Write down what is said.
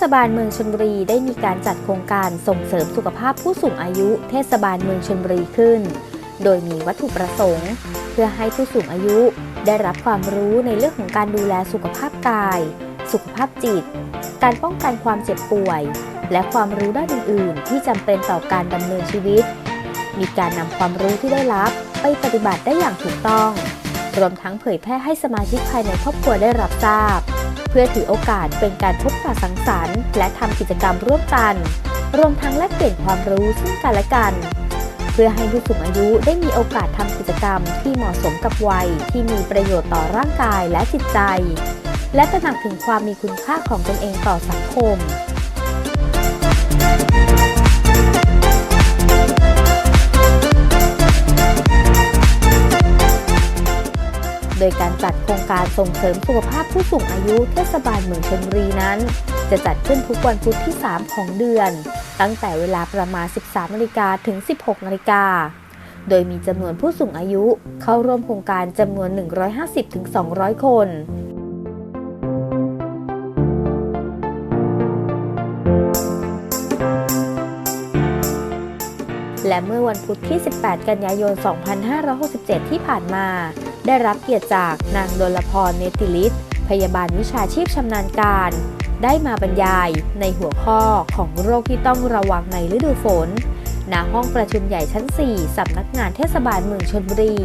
ศบาลเมืองชลบุรีได้มีการจัดโครงการส่งเสริมสุขภาพผู้สูงอายุ เทศบาลเมืองชลบุรีขึ้น โดยมีวัตถุประสงค์ เพื่อให้ผู้สูงอายุได้รับความรู้ในเรื่องของการดูแลสุขภาพกาย สุขภาพจิต การป้องกันความเจ็บป่วย และความรู้ด้านอื่น ๆ ที่จำเป็นต่อการดำเนินชีวิต มีการนำความรู้ที่ได้รับไปปฏิบัติได้อย่างถูกต้อง รวมทั้งเผยแพร่ให้สมาชิกภายในครอบครัวได้รับทราบ เพื่อถือโอกาสเป็นการพบปะสังสรรค์ และทำกิจกรรมร่วมกัน รวมทั้งแลกเปลี่ยนความรู้ซึ่งกันและกัน เพื่อให้ผู้สูงอายุได้มีโอกาสทำกิจกรรมที่เหมาะสมกับวัยที่มีประโยชน์ต่อร่างกายและจิตใจ และตระหนักถึงความมีคุณค่าของตนเองต่อสังคม โดยการจัดโครงการส่งเสริมสุขภาพผู้สูงอายุเทศบาลเมืองชลบุรีนั้น จะจัดขึ้นทุกวันพุธที่ 3 ของเดือน ตั้งแต่เวลาประมาณ 13นาฬิกาถึง 16นาฬิกาโดยมีจำนวนผู้สูงอายุเข้าร่วมโครงการจำนวน 150-200 คนและเมื่อวันพุธที่ 18 กันยายน 2567 ที่ผ่านมา ได้รับเกียรติจากนางดลพรเนติลิศพยาบาลวิชาชีพชำนาญการ ได้มาบรรยายในหัวข้อของโรคที่ต้องระวังในฤดูฝนณห้องประชุมใหญ่ชั้น 4สำนักงานเทศบาลเมืองชนบุรี